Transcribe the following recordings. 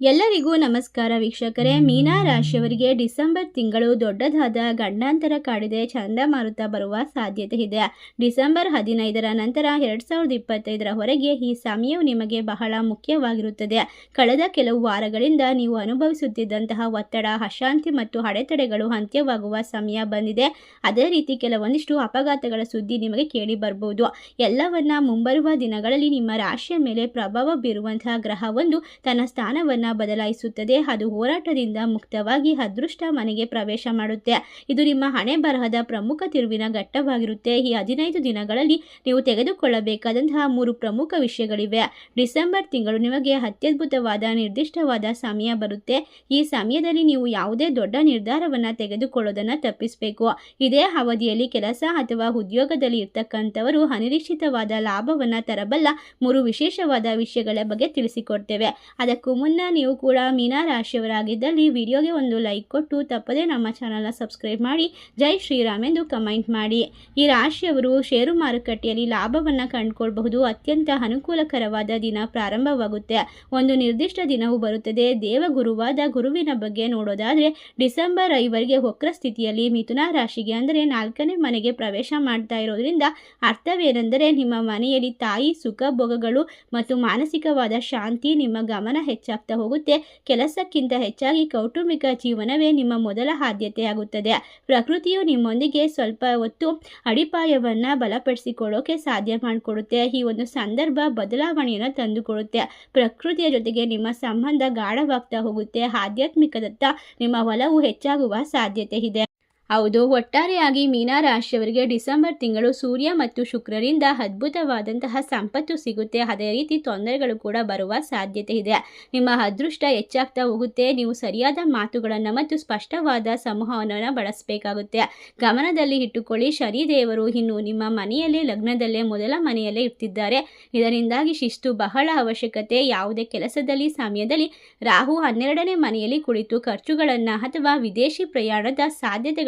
ಎಲ್ಲರಿಗೂ ನಮಸ್ಕಾರ ವೀಕ್ಷಕರೇ. ಮೀನಾ ರಾಶಿಯವರಿಗೆ ಡಿಸೆಂಬರ್ ತಿಂಗಳು ದೊಡ್ಡದಾದ ಗಂಡಾಂತರ ಕಾಡಿದೆ. ಚಂಡಮಾರುತ ಬರುವ ಸಾಧ್ಯತೆ ಇದೆ. ಡಿಸೆಂಬರ್ ಹದಿನೈದರ ನಂತರ ಎರಡು ಸಾವಿರದ ಇಪ್ಪತ್ತೈದರ ಹೊರಗೆ ಈ ಸಮಯವು ನಿಮಗೆ ಬಹಳ ಮುಖ್ಯವಾಗಿರುತ್ತದೆ. ಕಳೆದ ಕೆಲವು ವಾರಗಳಿಂದ ನೀವು ಅನುಭವಿಸುತ್ತಿದ್ದಂತಹ ಒತ್ತಡ, ಅಶಾಂತಿ ಮತ್ತು ಅಡೆತಡೆಗಳು ಅಂತ್ಯವಾಗುವ ಸಮಯ ಬಂದಿದೆ. ಅದೇ ರೀತಿ ಕೆಲವೊಂದಿಷ್ಟು ಅಪಘಾತಗಳ ಸುದ್ದಿ ನಿಮಗೆ ಕೇಳಿ ಬರಬಹುದು ಎಲ್ಲವನ್ನ ಮುಂಬರುವ ದಿನಗಳಲ್ಲಿ ನಿಮ್ಮ ರಾಶಿಯ ಮೇಲೆ ಪ್ರಭಾವ ಬೀರುವಂತಹ ಗ್ರಹವೊಂದು ತನ್ನ ಸ್ಥಾನವನ್ನು ಬದಲಾಯಿಸುತ್ತದೆ. ಅದು ಹೋರಾಟದಿಂದ ಮುಕ್ತವಾಗಿ ಅದೃಷ್ಟ ಮನೆಗೆ ಪ್ರವೇಶ ಮಾಡುತ್ತೆ. ಇದು ನಿಮ್ಮ ಹಣೆ ಬರಹದ ಪ್ರಮುಖ ತಿರುವಿನ ಘಟ್ಟವಾಗಿರುತ್ತೆ. ಈ ಹದಿನೈದು ದಿನಗಳಲ್ಲಿ ನೀವು ತೆಗೆದುಕೊಳ್ಳಬೇಕಾದಂತಹ ಮೂರು ಪ್ರಮುಖ ವಿಷಯಗಳಿವೆ. ಡಿಸೆಂಬರ್ ತಿಂಗಳು ನಿಮಗೆ ಅತ್ಯದ್ಭುತವಾದ, ನಿರ್ದಿಷ್ಟವಾದ ಸಮಯ ಬರುತ್ತೆ. ಈ ಸಮಯದಲ್ಲಿ ನೀವು ಯಾವುದೇ ದೊಡ್ಡ ನಿರ್ಧಾರವನ್ನು ತೆಗೆದುಕೊಳ್ಳೋದನ್ನು ತಪ್ಪಿಸಬೇಕು. ಇದೇ ಅವಧಿಯಲ್ಲಿ ಕೆಲಸ ಅಥವಾ ಉದ್ಯೋಗದಲ್ಲಿ ಇರ್ತಕ್ಕಂಥವರು ಅನಿರೀಕ್ಷಿತವಾದ ಲಾಭವನ್ನು ತರಬಲ್ಲ ಮೂರು ವಿಶೇಷವಾದ ವಿಷಯಗಳ ಬಗ್ಗೆ ತಿಳಿಸಿಕೊಡ್ತೇವೆ. ಅದಕ್ಕೂ ಮುನ್ನ ನೀವು ಕೂಡ ಮೀನಾ ರಾಶಿಯವರಾಗಿದ್ದಲ್ಲಿ ವಿಡಿಯೋಗೆ ಒಂದು ಲೈಕ್ ಕೊಟ್ಟು ತಪ್ಪದೇ ನಮ್ಮ ಚಾನಲ್ನ ಸಬ್ಸ್ಕ್ರೈಬ್ ಮಾಡಿ ಜೈ ಶ್ರೀರಾಮ್ ಎಂದು ಕಮೆಂಟ್ ಮಾಡಿ. ಈ ರಾಶಿಯವರು ಷೇರು ಮಾರುಕಟ್ಟೆಯಲ್ಲಿ ಲಾಭವನ್ನು ಕಂಡುಕೊಳ್ಬಹುದು. ಅತ್ಯಂತ ಅನುಕೂಲಕರವಾದ ದಿನ ಪ್ರಾರಂಭವಾಗುತ್ತೆ. ಒಂದು ನಿರ್ದಿಷ್ಟ ದಿನವೂ ಬರುತ್ತದೆ. ದೇವಗುರುವಾದ ಗುರುವಿನ ಬಗ್ಗೆ ನೋಡೋದಾದರೆ ಡಿಸೆಂಬರ್ ಐವರಿಗೆ ವಕ್ರ ಸ್ಥಿತಿಯಲ್ಲಿ ಮಿಥುನ ರಾಶಿಗೆ ಅಂದರೆ ನಾಲ್ಕನೇ ಮನೆಗೆ ಪ್ರವೇಶ ಮಾಡ್ತಾ ಇರೋದ್ರಿಂದ ಅರ್ಥವೇನೆಂದರೆ ನಿಮ್ಮ ಮನೆಯಲ್ಲಿ ತಾಯಿ ಸುಖ ಭೋಗಗಳು ಮತ್ತು ಮಾನಸಿಕವಾದ ಶಾಂತಿ ನಿಮ್ಮ ಗಮನ ಹೆಚ್ಚಾಗ್ತಾ ಹೋಗುತ್ತೆ. ಕೆಲಸಕ್ಕಿಂತ ಹೆಚ್ಚಾಗಿ ಕೌಟುಂಬಿಕ ಜೀವನವೇ ನಿಮ್ಮ ಮೊದಲ ಆದ್ಯತೆಯಾಗುತ್ತದೆ. ಪ್ರಕೃತಿಯು ನಿಮ್ಮೊಂದಿಗೆ ಸ್ವಲ್ಪ ಹೊತ್ತು ಅಡಿಪಾಯವನ್ನು ಬಲಪಡಿಸಿಕೊಳ್ಳೋಕೆ ಸಾಧ್ಯ ಮಾಡಿಕೊಡುತ್ತೆ. ಈ ಒಂದು ಸಂದರ್ಭ ಬದಲಾವಣೆಯನ್ನು ತಂದುಕೊಡುತ್ತೆ. ಪ್ರಕೃತಿಯ ಜೊತೆಗೆ ನಿಮ್ಮ ಸಂಬಂಧ ಗಾಢವಾಗ್ತಾ ಹೋಗುತ್ತೆ. ಆಧ್ಯಾತ್ಮಿಕದತ್ತ ನಿಮ್ಮ ಒಲವು ಹೆಚ್ಚಾಗುವ ಸಾಧ್ಯತೆ ಇದೆ. ಹೌದು, ಒಟ್ಟಾರೆಯಾಗಿ ಮೀನಾ ರಾಶಿಯವರಿಗೆ ಡಿಸೆಂಬರ್ ತಿಂಗಳು ಸೂರ್ಯ ಮತ್ತು ಶುಕ್ರರಿಂದ ಅದ್ಭುತವಾದಂತಹ ಸಂಪತ್ತು ಸಿಗುತ್ತೆ. ಅದೇ ರೀತಿ ತೊಂದರೆಗಳು ಕೂಡ ಬರುವ ಸಾಧ್ಯತೆ ಇದೆ. ನಿಮ್ಮ ಅದೃಷ್ಟ ಹೆಚ್ಚಾಗ್ತಾ ಹೋಗುತ್ತೆ. ನೀವು ಸರಿಯಾದ ಮಾತುಗಳನ್ನು ಮತ್ತು ಸ್ಪಷ್ಟವಾದ ಸಂವಹನವನ್ನು ಬಳಸಬೇಕಾಗುತ್ತೆ. ಗಮನದಲ್ಲಿ ಇಟ್ಟುಕೊಳ್ಳಿ, ಶನಿದೇವರು ಇನ್ನು ನಿಮ್ಮ ಮನೆಯಲ್ಲೇ, ಲಗ್ನದಲ್ಲೇ, ಮೊದಲ ಮನೆಯಲ್ಲೇ ಇರ್ತಿದ್ದಾರೆ. ಇದರಿಂದಾಗಿ ಶಿಸ್ತು ಬಹಳ ಅವಶ್ಯಕತೆ. ಯಾವುದೇ ಕೆಲಸದಲ್ಲಿ, ಸಮಯದಲ್ಲಿ ರಾಹು ಹನ್ನೆರಡನೇ ಮನೆಯಲ್ಲಿ ಕುಳಿತು ಖರ್ಚುಗಳನ್ನು ಅಥವಾ ವಿದೇಶಿ ಪ್ರಯಾಣದ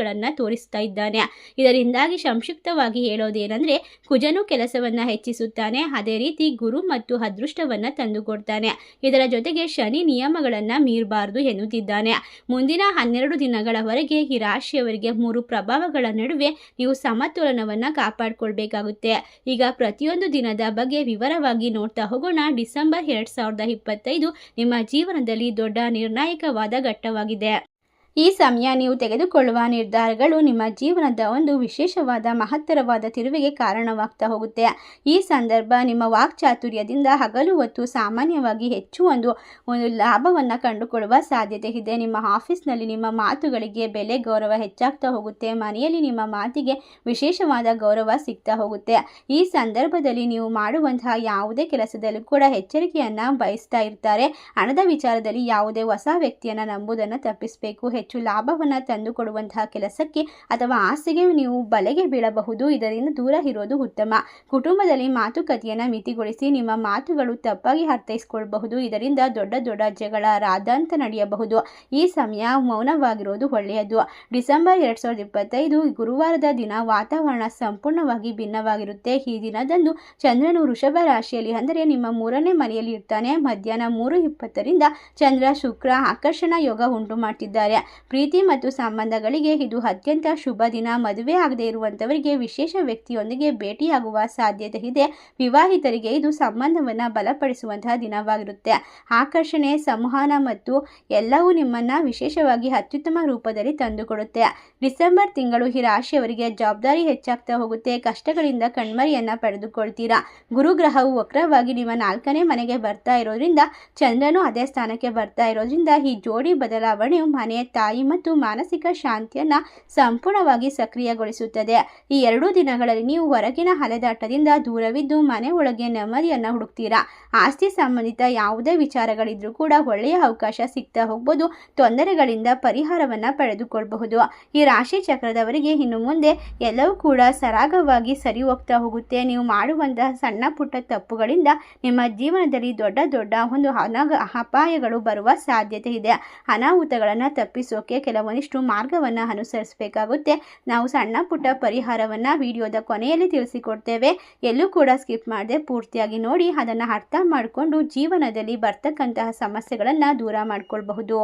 ಸಾಧ್ಯತೆಗಳನ್ನು ತೋರಿಸ್ತಾ ಇದ್ದಾನೆ. ಇದರಿಂದಾಗಿ ಸಂಕ್ಷಿಪ್ತವಾಗಿ ಹೇಳೋದೇನೆಂದರೆ, ಕುಜನು ಕೆಲಸವನ್ನು ಹೆಚ್ಚಿಸುತ್ತಾನೆ. ಅದೇ ರೀತಿ ಗುರು ಮತ್ತು ಅದೃಷ್ಟವನ್ನು ತಂದುಕೊಡ್ತಾನೆ. ಇದರ ಜೊತೆಗೆ ಶನಿ ನಿಯಮಗಳನ್ನು ಮೀರಬಾರದು ಎನ್ನುತ್ತಿದ್ದಾನೆ. ಮುಂದಿನ ಹನ್ನೆರಡು ದಿನಗಳವರೆಗೆ ಈ ರಾಶಿಯವರಿಗೆ ಮೂರು ಪ್ರಭಾವಗಳ ನಡುವೆ ನೀವು ಸಮತೋಲನವನ್ನು ಕಾಪಾಡಿಕೊಳ್ಬೇಕಾಗುತ್ತೆ. ಈಗ ಪ್ರತಿಯೊಂದು ದಿನದ ಬಗ್ಗೆ ವಿವರವಾಗಿ ನೋಡ್ತಾ ಹೋಗೋಣ. ಡಿಸೆಂಬರ್ ಎರಡು ಸಾವಿರದ ಇಪ್ಪತ್ತೈದು ನಿಮ್ಮ ಜೀವನದಲ್ಲಿ ದೊಡ್ಡ ನಿರ್ಣಾಯಕವಾದ ಘಟ್ಟವಾಗಿದೆ. ಈ ಸಮಯ ನೀವು ತೆಗೆದುಕೊಳ್ಳುವ ನಿರ್ಧಾರಗಳು ನಿಮ್ಮ ಜೀವನದ ಒಂದು ವಿಶೇಷವಾದ, ಮಹತ್ತರವಾದ ತಿರುವಿಗೆ ಕಾರಣವಾಗ್ತಾ ಹೋಗುತ್ತೆ. ಈ ಸಂದರ್ಭ ನಿಮ್ಮ ವಾಕ್ಚಾತುರ್ಯದಿಂದ ಹಗಲು ಹೊತ್ತು ಸಾಮಾನ್ಯವಾಗಿ ಹೆಚ್ಚು ಒಂದು ಒಂದು ಲಾಭವನ್ನು ಕಂಡುಕೊಳ್ಳುವ ಸಾಧ್ಯತೆ ಇದೆ. ನಿಮ್ಮ ಆಫೀಸ್ನಲ್ಲಿ ನಿಮ್ಮ ಮಾತುಗಳಿಗೆ ಬೆಲೆ ಗೌರವ ಹೆಚ್ಚಾಗ್ತಾ ಹೋಗುತ್ತೆ. ಮನೆಯಲ್ಲಿ ನಿಮ್ಮ ಮಾತಿಗೆ ವಿಶೇಷವಾದ ಗೌರವ ಸಿಗ್ತಾ ಹೋಗುತ್ತೆ. ಈ ಸಂದರ್ಭದಲ್ಲಿ ನೀವು ಮಾಡುವಂತಹ ಯಾವುದೇ ಕೆಲಸದಲ್ಲೂ ಕೂಡ ಎಚ್ಚರಿಕೆಯನ್ನು ಬಯಸ್ತಾ ಇರ್ತಾರೆ. ಹಣದ ವಿಚಾರದಲ್ಲಿ ಯಾವುದೇ ಹೊಸ ವ್ಯಕ್ತಿಯನ್ನು ನಂಬುವುದನ್ನು ತಪ್ಪಿಸಬೇಕು. ಹೆಚ್ಚು ಲಾಭವನ್ನು ತಂದುಕೊಡುವಂತಹ ಕೆಲಸಕ್ಕೆ ಅಥವಾ ಆಸೆಗೆ ನೀವು ಬಲೆಗೆ ಬೀಳಬಹುದು. ಇದರಿಂದ ದೂರ ಇರೋದು ಉತ್ತಮ. ಕುಟುಂಬದಲ್ಲಿ ಮಾತುಕತೆಯನ್ನು ಮಿತಿಗೊಳಿಸಿ ನಿಮ್ಮ ಮಾತುಗಳು ತಪ್ಪಾಗಿ ಅರ್ಥೈಸಿಕೊಳ್ಳಬಹುದು ಇದರಿಂದ ದೊಡ್ಡ ದೊಡ್ಡ ಜಗಳ ರಾದಾಂತ ನಡೆಯಬಹುದು. ಈ ಸಮಯ ಮೌನವಾಗಿರೋದು ಒಳ್ಳೆಯದು. ಡಿಸೆಂಬರ್ ಎರಡು ಸಾವಿರದ ಇಪ್ಪತ್ತೈದು ಗುರುವಾರದ ದಿನ ವಾತಾವರಣ ಸಂಪೂರ್ಣವಾಗಿ ಭಿನ್ನವಾಗಿರುತ್ತೆ. ಈ ದಿನದಂದು ಚಂದ್ರನು ವೃಷಭ ರಾಶಿಯಲ್ಲಿ ಅಂದರೆ ನಿಮ್ಮ ಮೂರನೇ ಮನೆಯಲ್ಲಿ ಇರ್ತಾನೆ ಮಧ್ಯಾಹ್ನ ಮೂರು ಇಪ್ಪತ್ತರಿಂದ ಚಂದ್ರ ಶುಕ್ರ ಆಕರ್ಷಣಾ ಯೋಗ ಉಂಟು ಮಾಡ್ತಿದ್ದಾರೆ. ಪ್ರೀತಿ ಮತ್ತು ಸಂಬಂಧಗಳಿಗೆ ಇದು ಅತ್ಯಂತ ಶುಭ ದಿನ. ಮದುವೆ ಆಗದೇ ಇರುವಂತವರಿಗೆ ವಿಶೇಷ ವ್ಯಕ್ತಿಯೊಂದಿಗೆ ಭೇಟಿಯಾಗುವ ಸಾಧ್ಯತೆ ಇದೆ. ವಿವಾಹಿತರಿಗೆ ಇದು ಸಂಬಂಧವನ್ನು ಬಲಪಡಿಸುವಂತಹ ದಿನವಾಗಿರುತ್ತೆ. ಆಕರ್ಷಣೆ, ಸಂವಹನ ಮತ್ತು ಎಲ್ಲವೂ ನಿಮ್ಮನ್ನು ವಿಶೇಷವಾಗಿ ಅತ್ಯುತ್ತಮ ರೂಪದಲ್ಲಿ ತಂದುಕೊಡುತ್ತೆ. ಡಿಸೆಂಬರ್ ತಿಂಗಳು ಈ ರಾಶಿಯವರಿಗೆ ಜವಾಬ್ದಾರಿ ಹೆಚ್ಚಾಗ್ತಾ ಹೋಗುತ್ತೆ. ಕಷ್ಟಗಳಿಂದ ಕಣ್ಮರಿಯನ್ನು ಪಡೆದುಕೊಳ್ತೀರಾ? ಗುರುಗ್ರಹವು ವಕ್ರವಾಗಿ ನಿಮ್ಮ ನಾಲ್ಕನೇ ಮನೆಗೆ ಬರ್ತಾ ಇರೋದ್ರಿಂದ, ಚಂದ್ರನು ಅದೇ ಸ್ಥಾನಕ್ಕೆ ಬರ್ತಾ ಇರೋದ್ರಿಂದ ಈ ಜೋಡಿ ಬದಲಾವಣೆಯು ಮನೆಯ ತಾಯಿ ಮತ್ತು ಮಾನಸಿಕ ಶಾಂತಿಯನ್ನು ಸಂಪೂರ್ಣವಾಗಿ ಸಕ್ರಿಯಗೊಳಿಸುತ್ತದೆ. ಈ ಎರಡೂ ದಿನಗಳಲ್ಲಿ ನೀವು ಹೊರಗಿನ ಅಲೆದಾಟದಿಂದ ದೂರವಿದ್ದು ಮನೆ ಒಳಗೆ ನೆಮ್ಮದಿಯನ್ನು ಹುಡುಕ್ತೀರಾ? ಆಸ್ತಿ ಸಂಬಂಧಿತ ಯಾವುದೇ ವಿಚಾರಗಳಿದ್ರೂ ಕೂಡ ಒಳ್ಳೆಯ ಅವಕಾಶ ಸಿಗ್ತಾ ಹೋಗ್ಬೋದು. ತೊಂದರೆಗಳಿಂದ ಪರಿಹಾರವನ್ನು ಪಡೆದುಕೊಳ್ಳಬಹುದು ಈ ರಾಶಿ ಚಕ್ರದವರಿಗೆ ಇನ್ನು ಮುಂದೆ ಎಲ್ಲವೂ ಕೂಡ ಸರಾಗವಾಗಿ ಸರಿ ಹೋಗ್ತಾ ಹೋಗುತ್ತೆ. ನೀವು ಮಾಡುವಂತಹ ಸಣ್ಣ ಪುಟ್ಟ ತಪ್ಪುಗಳಿಂದ ನಿಮ್ಮ ಜೀವನದಲ್ಲಿ ದೊಡ್ಡ ದೊಡ್ಡ ಒಂದು ಅನಾಗ ಅಪಾಯಗಳು ಬರುವ ಸಾಧ್ಯತೆ ಇದೆ. ಅನಾಹುತಗಳನ್ನು ತಪ್ಪಿಸೋ ತಪ್ಪಿಸೋಕೆ ಕೆಲವೊಂದಿಷ್ಟು ಮಾರ್ಗವನ್ನು ಅನುಸರಿಸಬೇಕಾಗುತ್ತೆ. ನಾವು ಸಣ್ಣ ಪುಟ್ಟ ಪರಿಹಾರವನ್ನು ವಿಡಿಯೋದ ಕೊನೆಯಲ್ಲಿ ತಿಳಿಸಿಕೊಡ್ತೇವೆ. ಎಲ್ಲೂ ಕೂಡ ಸ್ಕಿಪ್ ಮಾಡದೆ ಪೂರ್ತಿಯಾಗಿ ನೋಡಿ, ಅದನ್ನು ಅರ್ಥ ಮಾಡಿಕೊಂಡು ಜೀವನದಲ್ಲಿ ಬರ್ತಕ್ಕಂತಹ ಸಮಸ್ಯೆಗಳನ್ನು ದೂರ ಮಾಡ್ಕೊಳ್ಬಹುದು.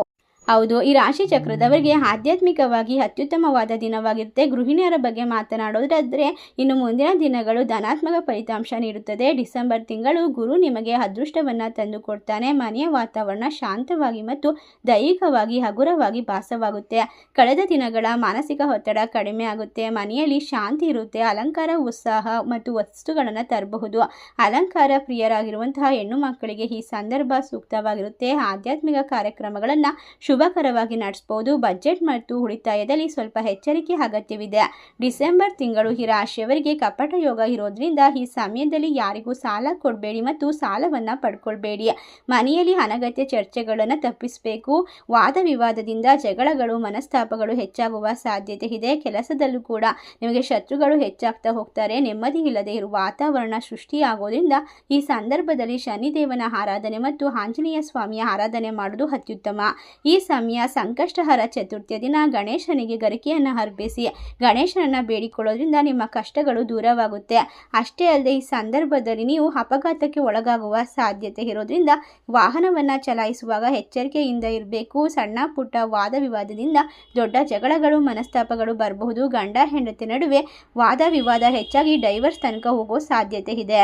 ಹೌದು, ಈ ರಾಶಿ ಚಕ್ರದವರಿಗೆ ಆಧ್ಯಾತ್ಮಿಕವಾಗಿ ಅತ್ಯುತ್ತಮವಾದ ದಿನವಾಗಿರುತ್ತೆ. ಗೃಹಿಣಿಯರ ಬಗ್ಗೆ ಮಾತನಾಡೋದಾದರೆ, ಇನ್ನು ಮುಂದಿನ ದಿನಗಳು ಧನಾತ್ಮಕ ಫಲಿತಾಂಶ ನೀಡುತ್ತದೆ. ಡಿಸೆಂಬರ್ ತಿಂಗಳು ಗುರು ನಿಮಗೆ ಅದೃಷ್ಟವನ್ನು ತಂದುಕೊಡ್ತಾನೆ ಮನೆಯ ವಾತಾವರಣ ಶಾಂತವಾಗಿ ಮತ್ತು ದೈಹಿಕವಾಗಿ ಹಗುರವಾಗಿ ಭಾಸವಾಗುತ್ತೆ. ಕಳೆದ ದಿನಗಳ ಮಾನಸಿಕ ಒತ್ತಡ ಕಡಿಮೆ ಆಗುತ್ತೆ. ಮನೆಯಲ್ಲಿ ಶಾಂತಿ ಇರುತ್ತೆ. ಅಲಂಕಾರ, ಉತ್ಸಾಹ ಮತ್ತು ವಸ್ತುಗಳನ್ನು ತರಬಹುದು. ಅಲಂಕಾರ ಪ್ರಿಯರಾಗಿರುವಂತಹ ಹೆಣ್ಣು ಮಕ್ಕಳಿಗೆ ಈ ಸಂದರ್ಭ ಸೂಕ್ತವಾಗಿರುತ್ತೆ. ಆಧ್ಯಾತ್ಮಿಕ ಕಾರ್ಯಕ್ರಮಗಳನ್ನು ಶುಭಕರವಾಗಿ ನಡೆಸಬಹುದು ಬಜೆಟ್ ಮತ್ತು ಉಳಿತಾಯದಲ್ಲಿ ಸ್ವಲ್ಪ ಎಚ್ಚರಿಕೆ ಅಗತ್ಯವಿದೆ. ಡಿಸೆಂಬರ್ ತಿಂಗಳು ಈ ರಾಶಿಯವರಿಗೆ ಕಪಟ ಯೋಗ ಇರೋದ್ರಿಂದ ಈ ಸಮಯದಲ್ಲಿ ಯಾರಿಗೂ ಸಾಲ ಕೊಡಬೇಡಿ ಮತ್ತು ಸಾಲವನ್ನು ಪಡ್ಕೊಳ್ಬೇಡಿ. ಮನೆಯಲ್ಲಿ ಅನಗತ್ಯ ಚರ್ಚೆಗಳನ್ನು ತಪ್ಪಿಸಬೇಕು. ವಾದ ವಿವಾದದಿಂದ ಜಗಳಗಳು, ಮನಸ್ತಾಪಗಳು ಹೆಚ್ಚಾಗುವ ಸಾಧ್ಯತೆ ಇದೆ. ಕೆಲಸದಲ್ಲೂ ಕೂಡ ನಿಮಗೆ ಶತ್ರುಗಳು ಹೆಚ್ಚಾಗ್ತಾ ಹೋಗ್ತಾರೆ. ನೆಮ್ಮದಿ ಇಲ್ಲದೆ ಇರುವ ವಾತಾವರಣ ಸೃಷ್ಟಿಯಾಗೋದ್ರಿಂದ ಈ ಸಂದರ್ಭದಲ್ಲಿ ಶನಿದೇವನ ಆರಾಧನೆ ಮತ್ತು ಆಂಜನೇಯ ಸ್ವಾಮಿಯ ಆರಾಧನೆ ಮಾಡುವುದು ಅತ್ಯುತ್ತಮ. ಈ ಸಮಯ ಸಂಕಷ್ಟಹರ ಚತುರ್ಥಿಯ ದಿನ ಗಣೇಶನಿಗೆ ಗರಿಕೆಯನ್ನು ಅರ್ಪಿಸಿ ಗಣೇಶನನ್ನು ಬೇಡಿಕೊಳ್ಳೋದ್ರಿಂದ ನಿಮ್ಮ ಕಷ್ಟಗಳು ದೂರವಾಗುತ್ತೆ. ಅಷ್ಟೇ ಅಲ್ಲದೆ ಈ ಸಂದರ್ಭದಲ್ಲಿ ನೀವು ಅಪಘಾತಕ್ಕೆ ಒಳಗಾಗುವ ಸಾಧ್ಯತೆ ಇರೋದ್ರಿಂದ ವಾಹನವನ್ನು ಚಲಾಯಿಸುವಾಗ ಎಚ್ಚರಿಕೆಯಿಂದ ಇರಬೇಕು. ಸಣ್ಣ ಪುಟ್ಟ ವಾದ ವಿವಾದದಿಂದ ದೊಡ್ಡ ಜಗಳಗಳು, ಮನಸ್ತಾಪಗಳು ಬರಬಹುದು. ಗಂಡ, ಹೆಂಡತಿ ನಡುವೆ ವಾದ ವಿವಾದ ಹೆಚ್ಚಾಗಿ ಡೈವರ್ಸ್ ತನಕ ಹೋಗೋ ಸಾಧ್ಯತೆ ಇದೆ.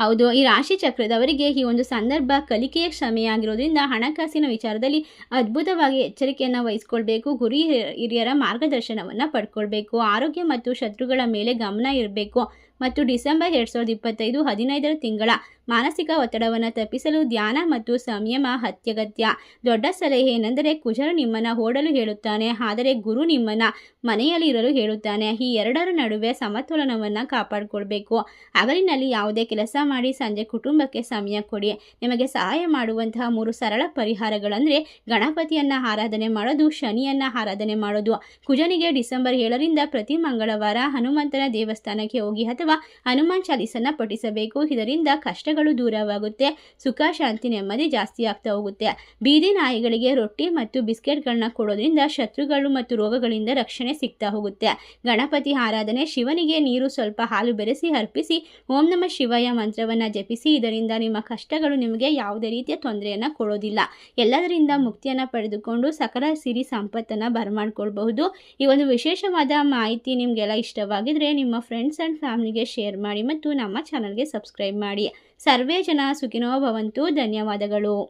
ಹೌದು, ಈ ರಾಶಿ ಚಕ್ರದವರಿಗೆ ಈ ಒಂದು ಸಂದರ್ಭ ಕಲಿಕೆಯ ಕ್ಷಮೆಯಾಗಿರೋದ್ರಿಂದ ಹಣಕಾಸಿನ ವಿಚಾರದಲ್ಲಿ ಅದ್ಭುತವಾಗಿ ಎಚ್ಚರಿಕೆಯನ್ನು ವಹಿಸ್ಕೊಳ್ಬೇಕು, ಗುರಿ ಹಿರಿಯರ ಮಾರ್ಗದರ್ಶನವನ್ನು ಪಡ್ಕೊಳ್ಬೇಕು, ಆರೋಗ್ಯ ಮತ್ತು ಶತ್ರುಗಳ ಮೇಲೆ ಗಮನ ಇರಬೇಕು. ಮತ್ತು ಡಿಸೆಂಬರ್ ಎರಡು ಸಾವಿರದ ಇಪ್ಪತ್ತೈದು ಹದಿನೈದರ ತಿಂಗಳ ಮಾನಸಿಕ ಒತ್ತಡವನ್ನು ತಪ್ಪಿಸಲು ಧ್ಯಾನ ಮತ್ತು ಸಂಯಮ ಅತ್ಯಗತ್ಯ. ದೊಡ್ಡ ಸಲಹೆ ಏನೆಂದರೆ ಕುಜರು ನಿಮ್ಮನ್ನು ಓಡಲು ಹೇಳುತ್ತಾನೆ, ಆದರೆ ಗುರು ನಿಮ್ಮನ್ನು ಮನೆಯಲ್ಲಿ ಇರಲು ಹೇಳುತ್ತಾನೆ. ಈ ಎರಡರ ನಡುವೆ ಸಮತೋಲನವನ್ನು ಕಾಪಾಡಿಕೊಳ್ಬೇಕು. ಹಗಲಿನಲ್ಲಿ ಯಾವುದೇ ಕೆಲಸ ಮಾಡಿ ಸಂಜೆ ಕುಟುಂಬಕ್ಕೆ ಸಮಯ ಕೊಡಿ. ನಿಮಗೆ ಸಹಾಯ ಮಾಡುವಂತಹ ಮೂರು ಸರಳ ಪರಿಹಾರಗಳಂದರೆ ಗಣಪತಿಯನ್ನು ಆರಾಧನೆ ಮಾಡೋದು, ಶನಿಯನ್ನು ಆರಾಧನೆ ಮಾಡೋದು. ಕುಜನಿಗೆ ಡಿಸೆಂಬರ್ ಏಳರಿಂದ ಪ್ರತಿ ಮಂಗಳವಾರ ಹನುಮಂತನ ದೇವಸ್ಥಾನಕ್ಕೆ ಹೋಗಿ ಅಥವಾ ಹನುಮಾನ್ ಚಾಲೀಸನ್ನು ಪಠಿಸಬೇಕು. ಇದರಿಂದ ಕಷ್ಟಗಳು ದೂರವಾಗುತ್ತೆ, ಸುಖ, ಶಾಂತಿ, ನೆಮ್ಮದಿ ಜಾಸ್ತಿ ಆಗ್ತಾ ಹೋಗುತ್ತೆ. ಬೀದಿ ನಾಯಿಗಳಿಗೆ ರೊಟ್ಟಿ ಮತ್ತು ಬಿಸ್ಕೆಟ್ಗಳನ್ನ ಕೊಡೋದ್ರಿಂದ ಶತ್ರುಗಳು ಮತ್ತು ರೋಗಗಳಿಂದ ರಕ್ಷಣೆ ಸಿಗ್ತಾ ಹೋಗುತ್ತೆ. ಗಣಪತಿ ಆರಾಧನೆ ಶಿವನಿಗೆ ನೀರು ಸ್ವಲ್ಪ ಹಾಲು ಬೆರೆಸಿ ಅರ್ಪಿಸಿ, ಓಂ ನಮ ಶಿವಯ ಮಂತ್ರವನ್ನು ಜಪಿಸಿ, ಇದರಿಂದ ನಿಮ್ಮ ಕಷ್ಟಗಳು ನಿಮಗೆ ಯಾವುದೇ ರೀತಿಯ ತೊಂದರೆಯನ್ನು ಕೊಡೋದಿಲ್ಲ. ಎಲ್ಲದರಿಂದ ಮುಕ್ತಿಯನ್ನು ಪಡೆದುಕೊಂಡು ಸಕಲ ಸಿರಿ ಸಂಪತ್ತನ್ನು ಬರಮಾಡ್ಕೊಳ್ಬಹುದು. ಈ ಒಂದು ವಿಶೇಷವಾದ ಮಾಹಿತಿ ನಿಮಗೆಲ್ಲ ಇಷ್ಟವಾಗಿದ್ರೆ ನಿಮ್ಮ ಫ್ರೆಂಡ್ಸ್ ಆ್ಯಂಡ್ ಫ್ಯಾಮಿಲಿಗೆ ಶೇರ್ ಮಾಡಿ ಮತ್ತು ನಮ್ಮ ಚಾನಲ್ಗೆ ಸಬ್ಸ್ಕ್ರೈಬ್ ಮಾಡಿ. ಸರ್ವೇ ಜನ ಸುಖಿನೋ ಭವಂತು. ಧನ್ಯವಾದಗಳು.